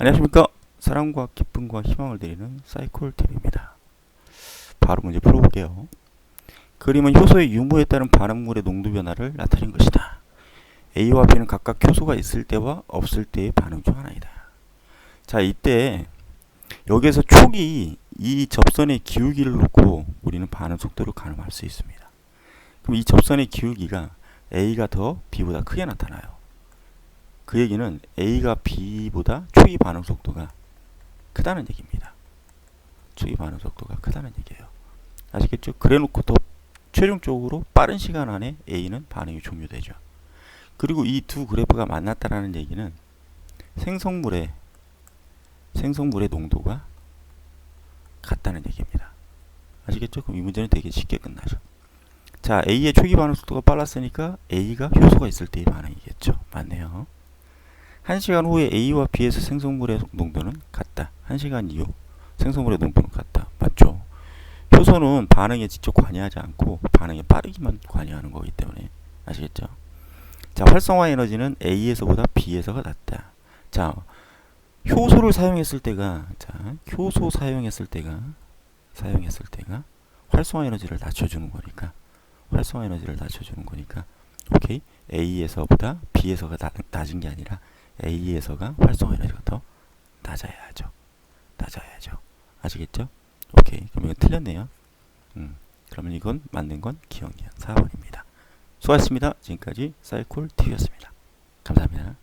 안녕하십니까 사랑과 기쁨과 희망을 드리는 사이콜 TV입니다. 바로 문제 풀어볼게요. 그림은 효소의 유무에 따른 반응물의 농도 변화를 나타낸 것이다. A와 B는 각각 효소가 있을 때와 없을 때의 반응 중 하나이다. 자 이때 여기에서 촉이 이 접선의 기울기를 놓고 우리는 반응 속도를 가늠할 수 있습니다. 그럼 이 접선의 기울기가 A가 더 B보다 크게 나타나요. 그 얘기는 A가 B보다 초기 반응 속도가 크다는 얘기입니다. 초기 반응 속도가 크다는 얘기예요. 아시겠죠? 그래놓고 더 최종적으로 빠른 시간 안에 A는 반응이 종료되죠. 그리고 이 두 그래프가 만났다라는 얘기는 생성물의 생성물의 농도가 같다는 얘기입니다. 아시겠죠? 그럼 이 문제는 되게 쉽게 끝나죠. 자, A의 초기 반응 속도가 빨랐으니까 A가 효소가 있을 때의 반응이겠죠. 맞네요. 1시간 후에 A와 B에서 생성물의 농도는 같다. 1시간 이후 생성물의 농도는 같다. 맞죠? 효소는 반응에 직접 관여하지 않고 반응에 빠르기만 관여하는 거기 때문에 아시겠죠? 자, 활성화 에너지는 A에서보다 B에서가 낮다. 자, 효소를 사용했을 때가 자, 효소 사용했을 때가 사용했을 때가 활성화 에너지를 낮춰주는 거니까 활성화 에너지를 낮춰주는 거니까 오케이 A에서보다 B에서가 나, 낮은 게 아니라 A에서가 활성화 에너지가 더 낮아야 죠. 낮아야 죠. 아시겠죠? 오케이. 그럼 이거 틀렸네요. 음. 그러면 이건 맞는 건 기억이야. 4번입니다. 수고하셨습니다. 지금까지 사이콜 TV였습니다. 감사합니다.